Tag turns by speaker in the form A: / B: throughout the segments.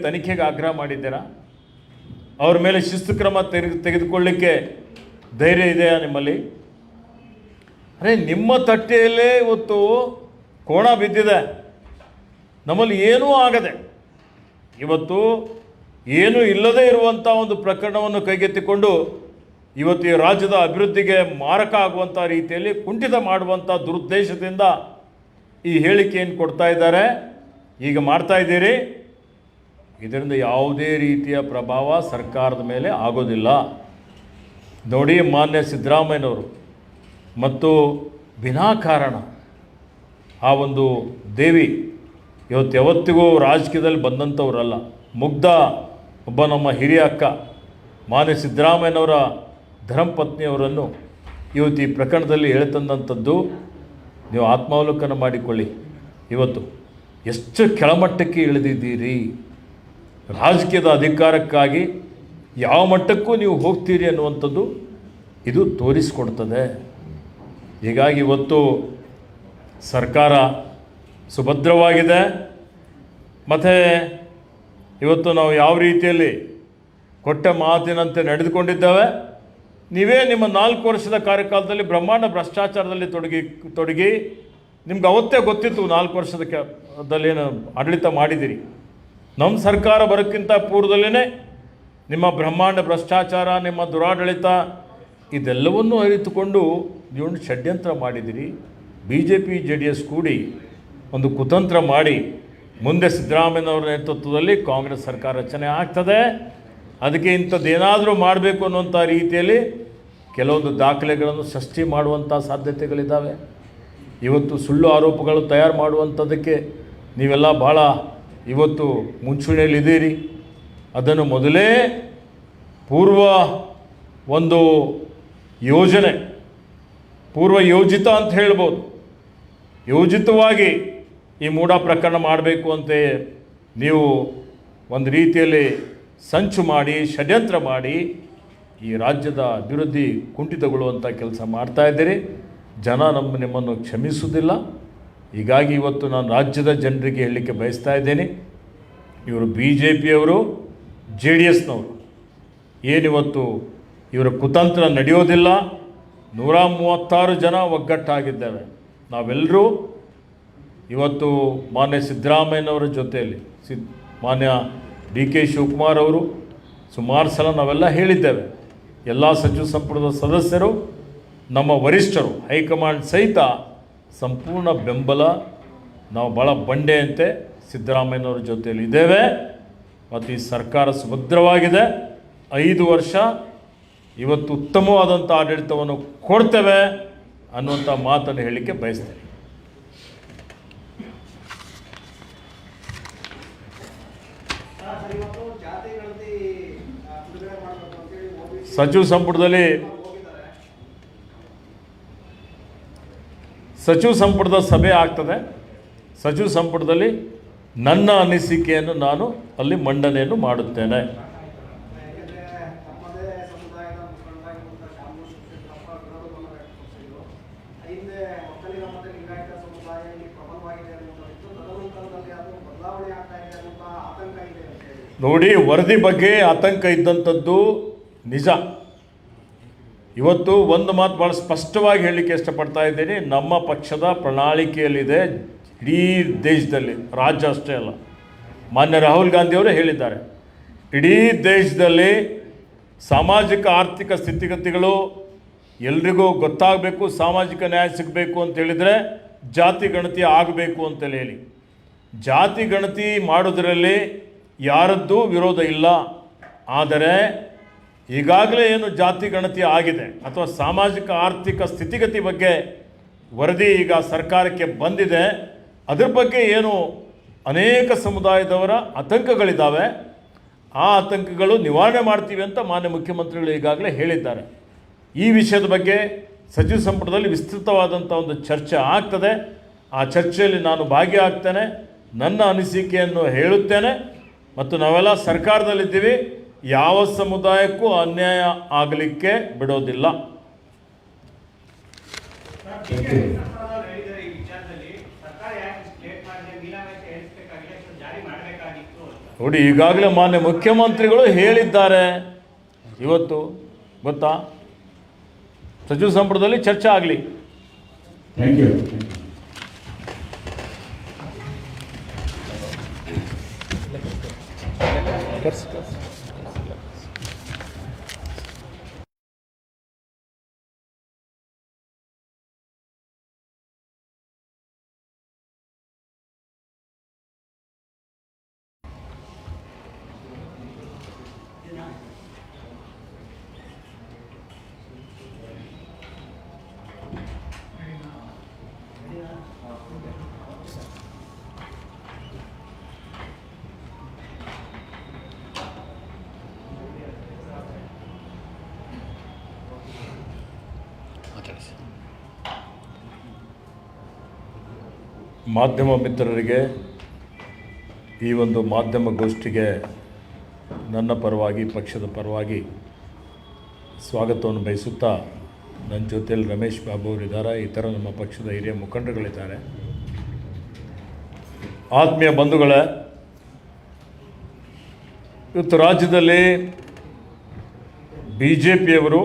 A: ತನಿಖೆಗೆ ಆಗ್ರಹ ಮಾಡಿದ್ದೀರಾ? ಅವ್ರ ಮೇಲೆ ಶಿಸ್ತು ಕ್ರಮ ತೆಗೆ ತೆಗೆದುಕೊಳ್ಳಿಕ್ಕೆ ಧೈರ್ಯ ಇದೆಯಾ ನಿಮ್ಮಲ್ಲಿ? ಅರೆ, ನಿಮ್ಮ ತಟ್ಟೆಯಲ್ಲೇ ಇವತ್ತು ಕೋಣ ಬಿದ್ದಿದೆ. ನಮ್ಮಲ್ಲಿ ಏನೂ ಆಗದೆ. ಇವತ್ತು ಏನೂ ಇಲ್ಲದೇ ಇರುವಂಥ ಒಂದು ಪ್ರಕರಣವನ್ನು ಕೈಗೆತ್ತಿಕೊಂಡು ಇವತ್ತು ಈ ರಾಜ್ಯದ ಅಭಿವೃದ್ಧಿಗೆ ಮಾರಕ ಆಗುವಂಥ ರೀತಿಯಲ್ಲಿ ಕುಂಠಿತ ಮಾಡುವಂಥ ದುರುದ್ದೇಶದಿಂದ ಈ ಹೇಳಿಕೆಯನ್ನು ಕೊಡ್ತಾ ಇದ್ದಾರೆ. ಈಗ ಮಾಡ್ತಾ ಇದ್ದೀರಿ. ಇದರಿಂದ ಯಾವುದೇ ರೀತಿಯ ಪ್ರಭಾವ ಸರ್ಕಾರದ ಮೇಲೆ ಆಗೋದಿಲ್ಲ. ನೋಡಿ ಮಾನ್ಯ ಸಿದ್ದರಾಮಯ್ಯನವರು. ಮತ್ತು ವಿನಾಕಾರಣ ಆ ಒಂದು ದೇವಿ ಇವತ್ತು ಯಾವತ್ತಿಗೂ ರಾಜಕೀಯದಲ್ಲಿ ಬಂದಂಥವ್ರಲ್ಲ. ಮುಗ್ಧ ಒಬ್ಬ ನಮ್ಮ ಹಿರಿಯ ಅಕ್ಕ, ಮಾನ್ಯ ಸಿದ್ದರಾಮಯ್ಯನವರ ಧರ್ಮಪತ್ನಿಯವರನ್ನು ಇವತ್ತು ಈ ಪ್ರಕರಣದಲ್ಲಿ ಎಳೆತಂದಂಥದ್ದು ನೀವು ಆತ್ಮಾವಲೋಕನ ಮಾಡಿಕೊಳ್ಳಿ. ಇವತ್ತು ಎಷ್ಟು ಕೆಳಮಟ್ಟಕ್ಕೆ ಇಳಿದಿದ್ದೀರಿ? ರಾಜಕೀಯದ ಅಧಿಕಾರಕ್ಕಾಗಿ ಯಾವ ಮಟ್ಟಕ್ಕೂ ನೀವು ಹೋಗ್ತೀರಿ ಅನ್ನುವಂಥದ್ದು ಇದು ತೋರಿಸ್ಕೊಡ್ತದೆ. ಹೀಗಾಗಿ ಇವತ್ತು ಸರ್ಕಾರ ಸುಭದ್ರವಾಗಿದೆ. ಮತ್ತು ಇವತ್ತು ನಾವು ಯಾವ ರೀತಿಯಲ್ಲಿ ಕೊಟ್ಟ ಮಾತಿನಂತೆ ನಡೆದುಕೊಂಡಿದ್ದೇವೆ. ನೀವೇ ನಿಮ್ಮ ನಾಲ್ಕು ವರ್ಷದ ಕಾರ್ಯಕಾಲದಲ್ಲಿ ಬ್ರಹ್ಮಾಂಡ ಭ್ರಷ್ಟಾಚಾರದಲ್ಲಿ ತೊಡಗಿ ತೊಡಗಿ ನಿಮ್ಗೆ ಅವತ್ತೇ ಗೊತ್ತಿತ್ತು ನಾಲ್ಕು ವರ್ಷದ ದಲ್ಲೇನು ಆಡಳಿತ ಮಾಡಿದ್ದೀರಿ. ನಮ್ಮ ಸರ್ಕಾರ ಬರೋಕ್ಕಿಂತ ಪೂರ್ವದಲ್ಲೇ ನಿಮ್ಮ ಬ್ರಹ್ಮಾಂಡ ಭ್ರಷ್ಟಾಚಾರ, ನಿಮ್ಮ ದುರಾಡಳಿತ ಇದೆಲ್ಲವನ್ನೂ ಅರಿತುಕೊಂಡು ನೀವು ಷಡ್ಯಂತ್ರ ಮಾಡಿದಿರಿ B J P J D S ಕೂಡಿ ಒಂದು ಕುತಂತ್ರ ಮಾಡಿ ಮುಂದೆ ಸಿದ್ದರಾಮಯ್ಯನವರ ನೇತೃತ್ವದಲ್ಲಿ ಕಾಂಗ್ರೆಸ್ ಸರ್ಕಾರ ರಚನೆ ಆಗ್ತದೆ. ಅದಕ್ಕೆ ಇಂಥದ್ದೇನಾದರೂ ಮಾಡಬೇಕು ಅನ್ನುವಂಥ ರೀತಿಯಲ್ಲಿ ಕೆಲವೊಂದು ದಾಖಲೆಗಳನ್ನು ಸೃಷ್ಟಿ ಮಾಡುವಂಥ ಸಾಧ್ಯತೆಗಳಿದ್ದಾವೆ. ಇವತ್ತು ಸುಳ್ಳು ಆರೋಪಗಳು ತಯಾರು ಮಾಡುವಂಥದ್ದಕ್ಕೆ ನೀವೆಲ್ಲ ಭಾಳ ಇವತ್ತು ಮುಂಚೂಣಿಯಲ್ಲಿದ್ದೀರಿ. ಅದನ್ನು ಮೊದಲೇ ಪೂರ್ವ ಒಂದು ಯೋಜನೆ, ಪೂರ್ವ ಯೋಜಿತ ಅಂತ ಹೇಳ್ಬೋದು. ಯೋಜಿತವಾಗಿ ಈ ಮೂಢ ಪ್ರಕರಣ ಮಾಡಬೇಕು ಅಂತ ನೀವು ಒಂದು ರೀತಿಯಲ್ಲಿ ಸಂಚು ಮಾಡಿ, ಷಡ್ಯಂತ್ರ ಮಾಡಿ ಈ ರಾಜ್ಯದ ಅಭಿವೃದ್ಧಿ ಕುಂಠಿತಗೊಳ್ಳುವಂಥ ಕೆಲಸ ಮಾಡ್ತಾ ಇದ್ದೀರಿ. ಜನ ನಮ್ಮ ನಿಮ್ಮನ್ನು ಕ್ಷಮಿಸುವುದಿಲ್ಲ. ಹೀಗಾಗಿ ಇವತ್ತು ನಾನು ರಾಜ್ಯದ ಜನರಿಗೆ ಹೇಳಲಿಕ್ಕೆ ಬಯಸ್ತಾ ಇದ್ದೇನೆ. ಇವರು ಬಿ ಜೆ ಪಿಯವರು ಜೆ ಡಿ ಎಸ್ನವರು. ಏನಿವತ್ತು ಇವರ ಕುತಂತ್ರ ನಡೆಯೋದಿಲ್ಲ. ನೂರ ಮೂವತ್ತಾರು ಜನ ಒಗ್ಗಟ್ಟಾಗಿದ್ದೇವೆ. ನಾವೆಲ್ಲರೂ ಇವತ್ತು ಮಾನ್ಯ ಸಿದ್ದರಾಮಯ್ಯನವರ ಜೊತೆಯಲ್ಲಿ ಸಿದ್ ಮಾನ್ಯ ಡಿ ಕೆ ಶಿವಕುಮಾರ್ ಅವರು ಸುಮಾರು ಸಲ ನಾವೆಲ್ಲ ಹೇಳಿದ್ದೇವೆ. ಎಲ್ಲ ಸಚಿವ ಸಂಪುಟದ ಸದಸ್ಯರು, ನಮ್ಮ ವರಿಷ್ಠರು, ಹೈಕಮಾಂಡ್ ಸಹಿತ ಸಂಪೂರ್ಣ ಬೆಂಬಲ ನಾವು ಭಾಳ ಬಂಡೆಯಂತೆ ಸಿದ್ದರಾಮಯ್ಯನವರ ಜೊತೆಯಲ್ಲಿ ಇದ್ದೇವೆ. ಮತ್ತು ಈ ಸರ್ಕಾರ ಸುಭದ್ರವಾಗಿದೆ. ಐದು ವರ್ಷ ಇವತ್ತು ಉತ್ತಮವಾದಂಥ ಆಡಳಿತವನ್ನು ಕೊಡ್ತೇವೆ ಅನ್ನುವಂಥ ಮಾತನ್ನು ಹೇಳಲಿಕ್ಕೆ ಬಯಸ್ತೇನೆ.
B: ಸಚಿವ ಇವತ್ತು ಜಾತಿ ಗಣತಿ ಆ, ಬಿಡುಗಡೆ ಮಾಡಬೇಕು ಅಂತೇಳಿ ಮೋದಿ
A: ಸಚಿವ ಸಂಪುಟದಲ್ಲಿ
B: ಹೋಗಿದ್ದಾರೆ
A: ಸಚಿವ ಸಂಪುಟದ ಸಭೆ ಆಗ್ತದೆ. ಸಚಿವ ಸಂಪುಟದಲ್ಲಿ ನನ್ನ ಅನಿಸಿಕೆಯನ್ನು ನಾನು ಅಲ್ಲಿ ಮಂಡನೆಯನ್ನು ಮಾಡುತ್ತೇನೆ. ನೋಡಿ, ವರದಿ ಬಗ್ಗೆ ಆತಂಕ ಇದ್ದಂಥದ್ದು ನಿಜ. ಇವತ್ತು ಒಂದು ಮಾತು ಭಾಳ ಸ್ಪಷ್ಟವಾಗಿ ಹೇಳಲಿಕ್ಕೆ ಇಷ್ಟಪಡ್ತಾ ಇದ್ದೀನಿ. ನಮ್ಮ ಪಕ್ಷದ ಪ್ರಣಾಳಿಕೆಯಲ್ಲಿದೆ ಇಡೀ ದೇಶದಲ್ಲಿ, ರಾಜ್ಯ ಅಷ್ಟೇ ಅಲ್ಲ. ಮಾನ್ಯ ರಾಹುಲ್ ಗಾಂಧಿಯವರು ಹೇಳಿದ್ದಾರೆ, ಇಡೀ ದೇಶದಲ್ಲಿ ಸಾಮಾಜಿಕ ಆರ್ಥಿಕ ಸ್ಥಿತಿಗತಿಗಳು ಎಲ್ರಿಗೂ ಗೊತ್ತಾಗಬೇಕು, ಸಾಮಾಜಿಕ ನ್ಯಾಯ ಸಿಗಬೇಕು ಅಂತ ಹೇಳಿದರೆ ಜಾತಿ ಗಣತಿ ಆಗಬೇಕು ಅಂತೇಳಿ ಹೇಳಿ. ಜಾತಿ ಗಣತಿ ಮಾಡೋದರಲ್ಲಿ ಯಾರದ್ದೂ ವಿರೋಧ ಇಲ್ಲ. ಆದರೆ ಈಗಾಗಲೇ ಏನು ಜಾತಿ ಗಣತಿ ಆಗಿದೆ ಅಥವಾ ಸಾಮಾಜಿಕ ಆರ್ಥಿಕ ಸ್ಥಿತಿಗತಿ ಬಗ್ಗೆ ವರದಿ ಈಗ ಸರ್ಕಾರಕ್ಕೆ ಬಂದಿದೆ. ಅದ್ರ ಬಗ್ಗೆ ಏನು ಅನೇಕ ಸಮುದಾಯದವರ ಆತಂಕಗಳಿದ್ದಾವೆ ಆ ಆತಂಕಗಳು ನಿವಾರಣೆ ಮಾಡ್ತೀವಿ ಅಂತ ಮಾನ್ಯ ಮುಖ್ಯಮಂತ್ರಿಗಳು ಈಗಾಗಲೇ ಹೇಳಿದ್ದಾರೆ. ಈ ವಿಷಯದ ಬಗ್ಗೆ ಸಚಿವ ಸಂಪುಟದಲ್ಲಿ ವಿಸ್ತೃತವಾದಂಥ ಒಂದು ಚರ್ಚೆ ಆಗ್ತದೆ. ಆ ಚರ್ಚೆಯಲ್ಲಿ ನಾನು ಭಾಗಿಯಾಗ್ತೇನೆ. ನನ್ನ ಅನಿಸಿಕೆಯನ್ನು ಹೇಳುತ್ತೇನೆ. ಮತ್ತು ನಾವೆಲ್ಲ ಸರ್ಕಾರದಲ್ಲಿದ್ದೀವಿ. ಯಾವ ಸಮುದಾಯಕ್ಕೂ ಅನ್ಯಾಯ ಆಗಲಿಕ್ಕೆ ಬಿಡೋದಿಲ್ಲ. ನೋಡಿ ಈಗಾಗಲೇ ಮಾನ್ಯ ಮುಖ್ಯಮಂತ್ರಿಗಳು ಹೇಳಿದ್ದಾರೆ. ಇವತ್ತು ಗೊತ್ತಾ? ಸಚಿವ ಸಂಪುಟದಲ್ಲಿ ಚರ್ಚೆ ಆಗಲಿ.
C: ಥ್ಯಾಂಕ್ ಯು
A: ಮಾಧ್ಯಮ ಮಿತ್ರರಿಗೆ ಈ ಒಂದು ಮಾಧ್ಯಮ ಗೋಷ್ಠಿಗೆ ನನ್ನ ಪರವಾಗಿ, ಪಕ್ಷದ ಪರವಾಗಿ ಸ್ವಾಗತವನ್ನು ಬಯಸುತ್ತಾ ನನ್ನ ಜೊತೆಯಲ್ಲಿ ರಮೇಶ್ ಬಾಬು ಅವರಿದ್ದಾರೆ. ಇತರ ನಮ್ಮ ಪಕ್ಷದ ಹಿರಿಯ ಮುಖಂಡರುಗಳಿದ್ದಾರೆ. ಆತ್ಮೀಯ ಬಂಧುಗಳೇ, ಇವತ್ತು ರಾಜ್ಯದಲ್ಲಿ ಬಿ ಜೆ ಪಿಯವರು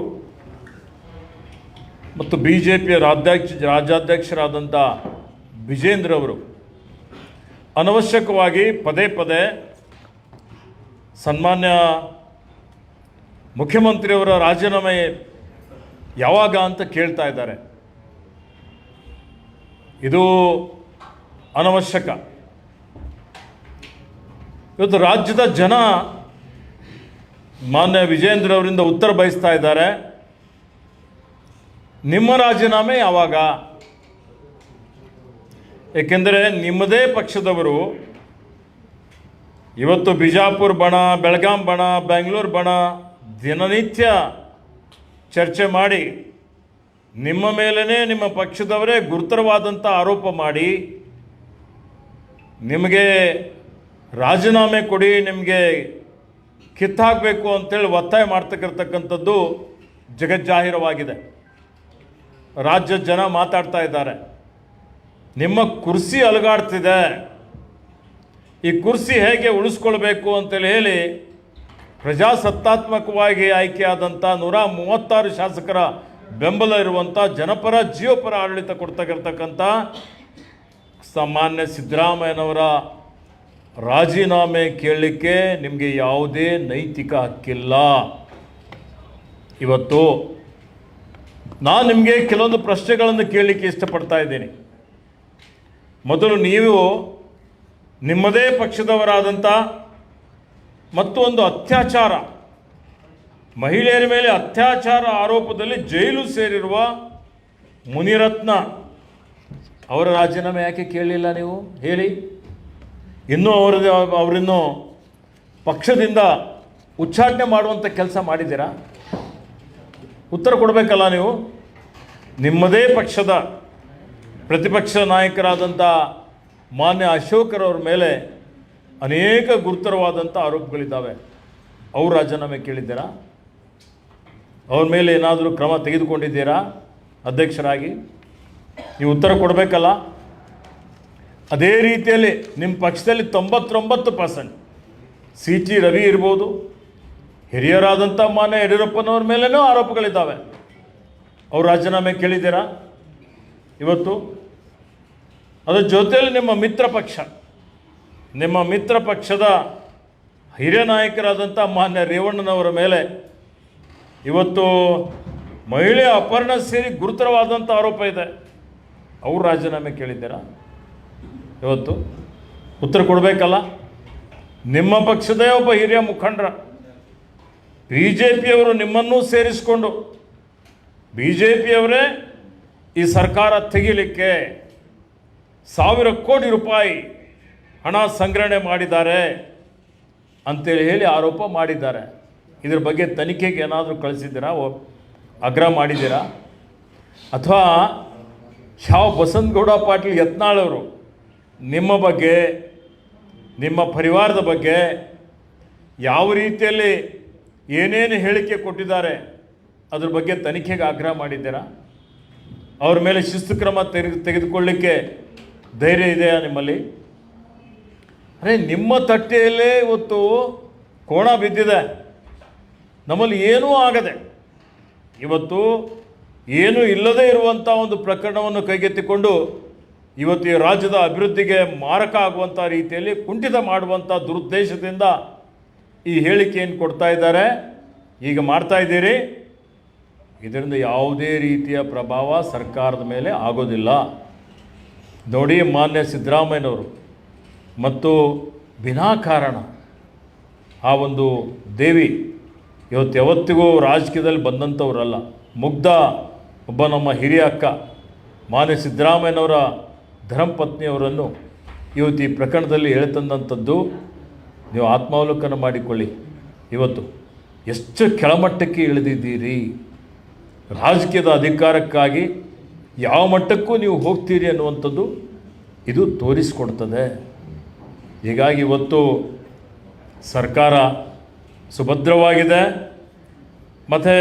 A: ಮತ್ತು ಬಿ ಜೆ ಪಿಯ ರಾಜ್ಯಾಧ್ಯಕ್ಷ ರಾಜ್ಯಾಧ್ಯಕ್ಷರಾದಂಥ ವಿಜೇಂದ್ರ ಅವರು ಅನವಶ್ಯಕವಾಗಿ ಪದೇ ಪದೇ ಸನ್ಮಾನ್ಯ ಮುಖ್ಯಮಂತ್ರಿಯವರ ರಾಜೀನಾಮೆ ಯಾವಾಗ ಅಂತ ಕೇಳ್ತಾ ಇದ್ದಾರೆ. ಇದು ಅನವಶ್ಯಕ. ಇವತ್ತು ರಾಜ್ಯದ ಜನ ಮಾನ್ಯ ವಿಜೇಂದ್ರ ಅವರಿಂದ ಉತ್ತರ ಬಯಸ್ತಾ ಇದ್ದಾರೆ. ನಿಮ್ಮ ರಾಜೀನಾಮೆ ಯಾವಾಗ? ಏಕೆಂದರೆ ನಿಮ್ಮದೇ ಪಕ್ಷದವರು ಇವತ್ತು ಬಿಜಾಪುರ ಬಣ, ಬೆಳಗಾಂ ಬಣ ಬೆಂಗಳೂರು ಬಣ ದಿನನಿತ್ಯ ಚರ್ಚೆ ಮಾಡಿ ನಿಮ್ಮ ಮೇಲೇ ನಿಮ್ಮ ಪಕ್ಷದವರೇ ಗುರುತರವಾದಂಥ ಆರೋಪ ಮಾಡಿ ನಿಮಗೆ ರಾಜೀನಾಮೆ ಕೊಡಿ, ನಿಮಗೆ ಕಿತ್ತಾಕಬೇಕು ಅಂತೇಳಿ ಒತ್ತಾಯ ಮಾಡ್ತಕ್ಕಿರ್ತಕ್ಕಂಥದ್ದು ಜಗಜ್ಜಾಹಿರವಾಗಿದೆ. ರಾಜ್ಯದ ಜನ ಮಾತಾಡ್ತಾ ಇದ್ದಾರೆ. ನಿಮ್ಮ ಕುರ್ಸಿ ಅಲುಗಾಡ್ತಿದೆ. ಈ ಕುರ್ಸಿ ಹೇಗೆ ಉಳಿಸ್ಕೊಳ್ಬೇಕು ಅಂತೇಳಿ ಹೇಳಿ ಪ್ರಜಾಸತ್ತಾತ್ಮಕವಾಗಿ ಆಯ್ಕೆಯಾದಂಥ ನೂರ ಮೂವತ್ತಾರು ಶಾಸಕರ ಬೆಂಬಲ ಇರುವಂಥ ಜನಪರ ಜೀವಪರ ಆಡಳಿತ ಕೊಡ್ತಕ್ಕಿರ್ತಕ್ಕಂಥ ಸಾಮಾನ್ಯ ಸಿದ್ದರಾಮಯ್ಯನವರ ರಾಜೀನಾಮೆ ಕೇಳಲಿಕ್ಕೆ ನಿಮಗೆ ಯಾವುದೇ ನೈತಿಕ ಹಕ್ಕಿಲ್ಲ. ಇವತ್ತು ನಾನು ನಿಮಗೆ ಕೆಲವೊಂದು ಪ್ರಶ್ನೆಗಳನ್ನು ಕೇಳಲಿಕ್ಕೆ ಇಷ್ಟಪಡ್ತಾ ಇದ್ದೀನಿ. ಮೊದಲು ನೀವು ನಿಮ್ಮದೇ ಪಕ್ಷದವರಾದಂಥ ಮತ್ತೊಂದು ಅತ್ಯಾಚಾರ, ಮಹಿಳೆಯರ ಮೇಲೆ ಅತ್ಯಾಚಾರ ಆರೋಪದಲ್ಲಿ ಜೈಲು ಸೇರಿರುವ ಮುನಿರತ್ನ, ಅವರ ರಾಜೀನಾಮೆ ಯಾಕೆ ಕೇಳಲಿಲ್ಲ ನೀವು? ಹೇಳಿ. ಇನ್ನೂ ಅವರದ್ದು ಅವರಿನ್ನೂ ಪಕ್ಷದಿಂದ ಉಚ್ಚಾಟನೆ ಮಾಡುವಂಥ ಕೆಲಸ ಮಾಡಿದ್ದೀರಾ? ಉತ್ತರ ಕೊಡಬೇಕಲ್ಲ ನೀವು? ನಿಮ್ಮದೇ ಪಕ್ಷದ ಪ್ರತಿಪಕ್ಷ ನಾಯಕರಾದಂಥ ಮಾನ್ಯ ಅಶೋಕರವ್ರ ಮೇಲೆ ಅನೇಕ ಗುರುತರವಾದಂಥ ಆರೋಪಗಳಿದ್ದಾವೆ. ಅವ್ರ ರಾಜೀನಾಮೆ ಕೇಳಿದ್ದೀರಾ? ಅವ್ರ ಮೇಲೆ ಏನಾದರೂ ಕ್ರಮ ತೆಗೆದುಕೊಂಡಿದ್ದೀರಾ? ಅಧ್ಯಕ್ಷರಾಗಿ? ನೀವು ಉತ್ತರ ಕೊಡಬೇಕಲ್ಲ? ಅದೇ ರೀತಿಯಲ್ಲಿ ನಿಮ್ಮ ಪಕ್ಷದಲ್ಲಿ ತೊಂಬತ್ತೊಂಬತ್ತು ಪರ್ಸೆಂಟ್ ಸಿ ಟಿ ರವಿ ಇರ್ಬೋದು. ಹಿರಿಯರಾದಂಥ ಮಾನ್ಯ ಯಡಿಯೂರಪ್ಪನವ್ರ ಮೇಲೇ ಆರೋಪಗಳಿದ್ದಾವೆ. ಅವ್ರು ರಾಜೀನಾಮೆ ಕೇಳಿದ್ದೀರಾ? ಇವತ್ತು ಅದರ ಜೊತೆಯಲ್ಲಿ ನಿಮ್ಮ ಮಿತ್ರ ಪಕ್ಷ, ನಿಮ್ಮ ಮಿತ್ರ ಪಕ್ಷದ ಹಿರಿಯ ನಾಯಕರಾದಂಥ ಮಾನ್ಯ ರೇವಣ್ಣನವರ ಮೇಲೆ ಇವತ್ತು ಮಹಿಳೆ ಅಪರ್ಣ ಸೇರಿ ಗುರುತರವಾದಂಥ ಆರೋಪ ಇದೆ. ಅವರು ರಾಜೀನಾಮೆ ಕೇಳಿದ್ದೀರಾ? ಇವತ್ತು ಉತ್ತರ ಕೊಡಬೇಕಲ್ಲ? ನಿಮ್ಮ ಪಕ್ಷದೇ ಒಬ್ಬ ಹಿರಿಯ ಮುಖಂಡರ ಬಿ ಜೆ ಪಿಯವರು ನಿಮ್ಮನ್ನೂ ಸೇರಿಸಿಕೊಂಡು ಬಿ ಜೆ ಪಿಯವರೇ ಈ ಸರ್ಕಾರ ತೆಗಿಲಿಕ್ಕೆ ಸಾವಿರ ಕೋಟಿ ರೂಪಾಯಿ ಹಣ ಸಂಗ್ರಹಣೆ ಮಾಡಿದ್ದಾರೆ ಅಂತೇಳಿ ಹೇಳಿ ಆರೋಪ ಮಾಡಿದ್ದಾರೆ. ಇದ್ರ ಬಗ್ಗೆ ತನಿಖೆಗೆ ಏನಾದರೂ ಕಳಿಸಿದ್ದೀರಾ? ಆಗ್ರಹ ಮಾಡಿದ್ದೀರಾ? ಅಥವಾ ಶಾವ್ ಬಸಂತಗೌಡ ಪಾಟೀಲ್ ಯತ್ನಾಳವರು ನಿಮ್ಮ ಬಗ್ಗೆ, ನಿಮ್ಮ ಪರಿವಾರದ ಬಗ್ಗೆ ಯಾವ ರೀತಿಯಲ್ಲಿ ಏನೇನು ಹೇಳಿಕೆ ಕೊಟ್ಟಿದ್ದಾರೆ, ಅದ್ರ ಬಗ್ಗೆ ತನಿಖೆಗೆ ಆಗ್ರಹ ಮಾಡಿದ್ದೀರಾ? ಅವ್ರ ಮೇಲೆ ಶಿಸ್ತು ಕ್ರಮ ತೆಗೆದು ತೆಗೆದುಕೊಳ್ಳಿಕ್ಕೆ ಧೈರ್ಯ ಇದೆಯಾ ನಿಮ್ಮಲ್ಲಿ? ಅರೆ, ನಿಮ್ಮ ತಟ್ಟೆಯಲ್ಲೇ ಇವತ್ತು ಕೋಣ ಬಿದ್ದಿದೆ. ನಮ್ಮಲ್ಲಿ ಏನೂ ಆಗದೆ. ಇವತ್ತು ಏನೂ ಇಲ್ಲದೇ ಇರುವಂಥ ಒಂದು ಪ್ರಕರಣವನ್ನು ಕೈಗೆತ್ತಿಕೊಂಡು ಇವತ್ತು ಈ ರಾಜ್ಯದ ಅಭಿವೃದ್ಧಿಗೆ ಮಾರಕ ಆಗುವಂಥ ರೀತಿಯಲ್ಲಿ ಕುಂಠಿತ ಮಾಡುವಂಥ ದುರುದ್ದೇಶದಿಂದ ಈ ಹೇಳಿಕೆಯನ್ನು ಕೊಡ್ತಾ ಇದ್ದಾರೆ. ಈಗ ಮಾಡ್ತಾ ಇದ್ದೀರಿ. ಇದರಿಂದ ಯಾವುದೇ ರೀತಿಯ ಪ್ರಭಾವ ಸರ್ಕಾರದ ಮೇಲೆ ಆಗೋದಿಲ್ಲ. ನೋಡಿ ಮಾನ್ಯ ಸಿದ್ದರಾಮಯ್ಯನವರು, ಮತ್ತು ವಿನಾಕಾರಣ ಆ ಒಂದು ದೇವಿ ಇವತ್ತು ಯಾವತ್ತಿಗೂ ರಾಜಕೀಯದಲ್ಲಿ ಬಂದಂಥವ್ರಲ್ಲ. ಮುಗ್ಧ ಒಬ್ಬ ನಮ್ಮ ಹಿರಿಯ ಅಕ್ಕ, ಮಾನ್ಯ ಸಿದ್ದರಾಮಯ್ಯನವರ ಧರ್ಮಪತ್ನಿಯವರನ್ನು ಇವತ್ತು ಈ ಪ್ರಕರಣದಲ್ಲಿ ಹೇಳ್ತಂದಂಥದ್ದು ನೀವು ಆತ್ಮಾವಲೋಕನ ಮಾಡಿಕೊಳ್ಳಿ. ಇವತ್ತು ಎಷ್ಟು ಕೆಳಮಟ್ಟಕ್ಕೆ ಇಳಿದಿದ್ದೀರಿ? ರಾಜಕೀಯದ ಅಧಿಕಾರಕ್ಕಾಗಿ ಯಾವ ಮಟ್ಟಕ್ಕೂ ನೀವು ಹೋಗ್ತೀರಿ ಅನ್ನುವಂಥದ್ದು ಇದು ತೋರಿಸ್ಕೊಡ್ತದೆ. ಹೀಗಾಗಿ ಇವತ್ತು ಸರ್ಕಾರ ಸುಭದ್ರವಾಗಿದೆ. ಮತ್ತು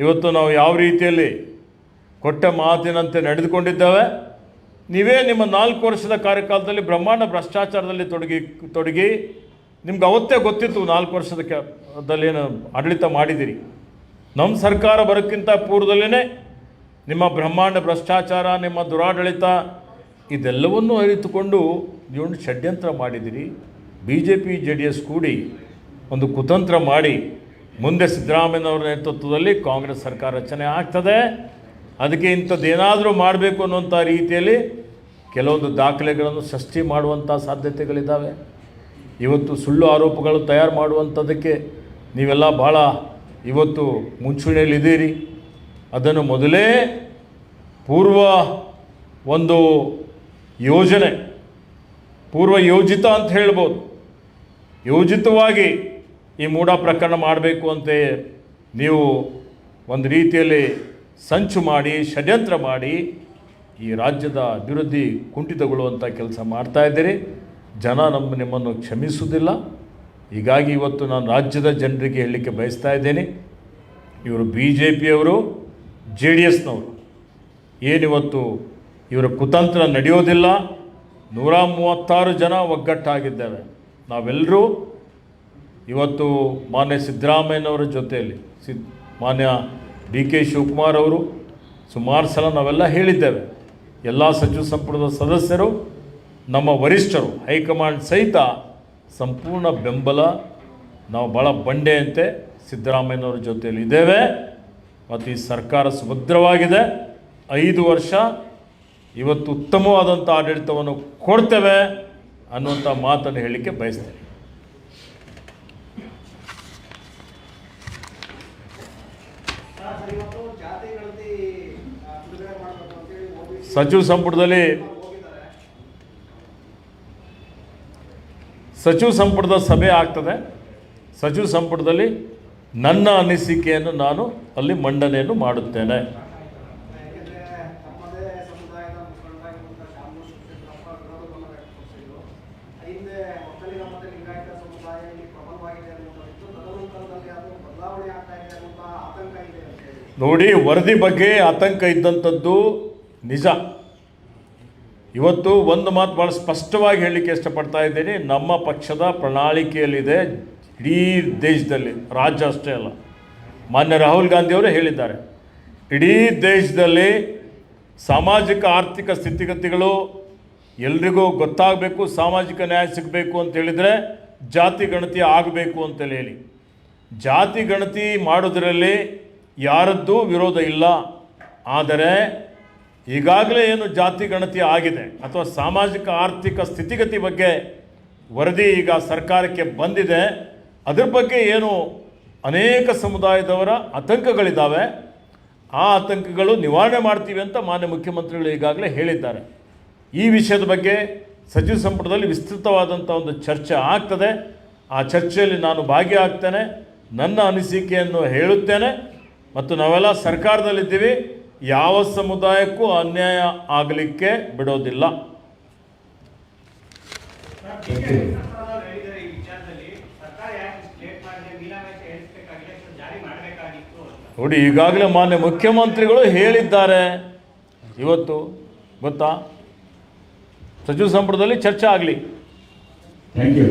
A: ಇವತ್ತು ನಾವು ಯಾವ ರೀತಿಯಲ್ಲಿ ಕೊಟ್ಟ ಮಾತಿನಂತೆ ನಡೆದುಕೊಂಡಿದ್ದೇವೆ. ನೀವೇ ನಿಮ್ಮ ನಾಲ್ಕು ವರ್ಷದ ಕಾರ್ಯಕಾಲದಲ್ಲಿ ಬ್ರಹ್ಮಾಂಡ ಭ್ರಷ್ಟಾಚಾರದಲ್ಲಿ ತೊಡಗಿ ತೊಡಗಿ ನಿಮ್ಗೆ ಅವತ್ತೇ ಗೊತ್ತಿತ್ತು ನಾಲ್ಕು ವರ್ಷದ ದಲ್ಲೇನು ಆಡಳಿತ ಮಾಡಿದ್ದೀರಿ. ನಮ್ಮ ಸರ್ಕಾರ ಬರೋಕ್ಕಿಂತ ಪೂರ್ವದಲ್ಲೇ ನಿಮ್ಮ ಬ್ರಹ್ಮಾಂಡ, ಭ್ರಷ್ಟಾಚಾರ, ನಿಮ್ಮ ದುರಾಡಳಿತ ಇದೆಲ್ಲವನ್ನೂ ಅರಿತುಕೊಂಡು ನೀವು ಷಡ್ಯಂತ್ರ ಮಾಡಿದಿರಿ B J P J D S ಕೂಡಿ ಒಂದು ಕುತಂತ್ರ ಮಾಡಿ ಮುಂದೆ ಸಿದ್ದರಾಮಯ್ಯನವರ ನೇತೃತ್ವದಲ್ಲಿ ಕಾಂಗ್ರೆಸ್ ಸರ್ಕಾರ ರಚನೆ ಆಗ್ತದೆ. ಅದಕ್ಕೆ ಇಂಥದ್ದೇನಾದರೂ ಮಾಡಬೇಕು ಅನ್ನುವಂಥ ರೀತಿಯಲ್ಲಿ ಕೆಲವೊಂದು ದಾಖಲೆಗಳನ್ನು ಸೃಷ್ಟಿ ಮಾಡುವಂಥ ಸಾಧ್ಯತೆಗಳಿದ್ದಾವೆ. ಇವತ್ತು ಸುಳ್ಳು ಆರೋಪಗಳು ತಯಾರು ಮಾಡುವಂಥದ್ದಕ್ಕೆ ನೀವೆಲ್ಲ ಭಾಳ ಇವತ್ತು ಮುಂಚೂಣಿಯಲ್ಲಿದ್ದೀರಿ. ಅದನ್ನು ಮೊದಲೇ ಪೂರ್ವ ಒಂದು ಯೋಜನೆ, ಪೂರ್ವ ಯೋಜಿತ ಅಂತ ಹೇಳ್ಬೋದು. ಯೋಜಿತವಾಗಿ ಈ ಮೂಢ ಪ್ರಕರಣ ಮಾಡಬೇಕು ಅಂತ ನೀವು ಒಂದು ರೀತಿಯಲ್ಲಿ ಸಂಚು ಮಾಡಿ, ಷಡ್ಯಂತ್ರ ಮಾಡಿ ಈ ರಾಜ್ಯದ ಅಭಿವೃದ್ಧಿ ಕುಂಠಿತಗೊಳ್ಳುವಂಥ ಕೆಲಸ ಮಾಡ್ತಾ ಇದ್ದೀರಿ. ಜನ ನಮ್ಮ ನಿಮ್ಮನ್ನು ಕ್ಷಮಿಸುವುದಿಲ್ಲ. ಹೀಗಾಗಿ ಇವತ್ತು ನಾನು ರಾಜ್ಯದ ಜನರಿಗೆ ಹೇಳಲಿಕ್ಕೆ ಬಯಸ್ತಾ ಇದ್ದೇನೆ. ಇವರು ಬಿ ಜೆ ಪಿಯವರು ಜೆ ಡಿ ಎಸ್ನವರು ಏನಿವತ್ತು ಇವರ ಕುತಂತ್ರ ನಡೆಯೋದಿಲ್ಲ. ನೂರ ಮೂವತ್ತಾರು ಜನ ಒಗ್ಗಟ್ಟಾಗಿದ್ದೇವೆ ನಾವೆಲ್ಲರೂ ಇವತ್ತು ಮಾನ್ಯ ಸಿದ್ದರಾಮಯ್ಯನವರ ಜೊತೆಯಲ್ಲಿ, ಸಿದ್ ಮಾನ್ಯ ಡಿ ಕೆ ಶಿವಕುಮಾರ್ ಅವರು, ಸುಮಾರು ಸಲ ನಾವೆಲ್ಲ ಹೇಳಿದ್ದೇವೆ. ಎಲ್ಲ ಸಚಿವ ಸಂಪುಟದ ಸದಸ್ಯರು, ನಮ್ಮ ವರಿಷ್ಠರು, ಹೈಕಮಾಂಡ್ ಸಹಿತ ಸಂಪೂರ್ಣ ಬೆಂಬಲ ನಾವು ಭಾಳ ಬಂಡೆಯಂತೆ ಸಿದ್ದರಾಮಯ್ಯನವರ ಜೊತೆಯಲ್ಲಿ ಇದ್ದೇವೆ. ಮತ್ತು ಈ ಸರ್ಕಾರ ಸುಭದ್ರವಾಗಿದೆ. ಐದು ವರ್ಷ ಇವತ್ತು ಉತ್ತಮವಾದಂಥ ಆಡಳಿತವನ್ನು ಕೊಡ್ತೇವೆ ಅನ್ನುವಂಥ ಮಾತನ್ನು ಹೇಳಲಿಕ್ಕೆ ಬಯಸ್ತೇನೆ.
B: ಸಚಿವ ಸರ್ ಇವತ್ತು ಜಾತಿ ಗಣತಿ ಆ, ಬಿಡುಗಡೆ ಮಾಡಬೇಕು ಅಂತೇಳಿ OBC
A: ಸಚಿವ ಸಂಪುಟದಲ್ಲಿ
B: ಹೋಗಿದ್ದಾರೆ
A: ಸಚಿವ ಸಂಪುಟದ ಸಭೆ ಆಗ್ತದೆ. ಸಚಿವ ಸಂಪುಟದಲ್ಲಿ ನನ್ನ ಅನಿಸಿಕೆಯನ್ನು ನಾನು ಅಲ್ಲಿ ಮಂಡನೆಯನ್ನು ಮಾಡುತ್ತೇನೆ. ನೋಡಿ, ವರದಿ ಬಗ್ಗೆ ಆತಂಕ ಇದ್ದಂಥದ್ದು ನಿಜ. ಇವತ್ತು ಒಂದು ಮಾತು ಭಾಳ ಸ್ಪಷ್ಟವಾಗಿ ಹೇಳಲಿಕ್ಕೆ ಇಷ್ಟಪಡ್ತಾ ಇದ್ದೀನಿ. ನಮ್ಮ ಪಕ್ಷದ ಪ್ರಣಾಳಿಕೆಯಲ್ಲಿದೆ ಇಡೀ ದೇಶದಲ್ಲಿ, ರಾಜ್ಯ ಅಷ್ಟೇ ಅಲ್ಲ. ಮಾನ್ಯ ರಾಹುಲ್ ಗಾಂಧಿಯವರು ಹೇಳಿದ್ದಾರೆ. ಇಡೀ ದೇಶದಲ್ಲಿ ಸಾಮಾಜಿಕ ಆರ್ಥಿಕ ಸ್ಥಿತಿಗತಿಗಳು ಎಲ್ರಿಗೂ ಗೊತ್ತಾಗಬೇಕು, ಸಾಮಾಜಿಕ ನ್ಯಾಯ ಸಿಗಬೇಕು ಅಂತ ಹೇಳಿದರೆ ಜಾತಿ ಗಣತಿ ಆಗಬೇಕು ಅಂತೇಳಿ ಹೇಳಿ. ಜಾತಿ ಗಣತಿ ಮಾಡೋದರಲ್ಲಿ ಯಾರದ್ದೂ ವಿರೋಧ ಇಲ್ಲ. ಆದರೆ ಈಗಾಗಲೇ ಏನು ಜಾತಿ ಗಣತಿ ಆಗಿದೆ ಅಥವಾ ಸಾಮಾಜಿಕ ಆರ್ಥಿಕ ಸ್ಥಿತಿಗತಿ ಬಗ್ಗೆ ವರದಿ ಈಗ ಸರ್ಕಾರಕ್ಕೆ ಬಂದಿದೆ. ಅದ್ರ ಬಗ್ಗೆ ಏನು ಅನೇಕ ಸಮುದಾಯದವರ ಆತಂಕಗಳಿದ್ದಾವೆ ಆ ಆತಂಕಗಳು ನಿವಾರಣೆ ಮಾಡ್ತೀವಿ ಅಂತ ಮಾನ್ಯ ಮುಖ್ಯಮಂತ್ರಿಗಳು ಈಗಾಗಲೇ ಹೇಳಿದ್ದಾರೆ. ಈ ವಿಷಯದ ಬಗ್ಗೆ ಸಚಿವ ಸಂಪುಟದಲ್ಲಿ ವಿಸ್ತೃತವಾದಂಥ ಒಂದು ಚರ್ಚೆ ಆಗ್ತದೆ. ಆ ಚರ್ಚೆಯಲ್ಲಿ ನಾನು ಭಾಗಿಯಾಗ್ತೇನೆ. ನನ್ನ ಅನಿಸಿಕೆಯನ್ನು ಹೇಳುತ್ತೇನೆ. ಮತ್ತು ನಾವೆಲ್ಲ ಸರ್ಕಾರದಲ್ಲಿದ್ದೀವಿ. ಯಾವ ಸಮುದಾಯಕ್ಕೂ ಅನ್ಯಾಯ ಆಗಲಿಕ್ಕೆ ಬಿಡೋದಿಲ್ಲ. ನೋಡಿ ಈಗಾಗಲೇ ಮಾನ್ಯ ಮುಖ್ಯಮಂತ್ರಿಗಳು ಹೇಳಿದ್ದಾರೆ. ಇವತ್ತು ಗೊತ್ತಾ? ಸಚಿವ ಸಂಪುಟದಲ್ಲಿ ಚರ್ಚೆ ಆಗಲಿ.
C: Thank you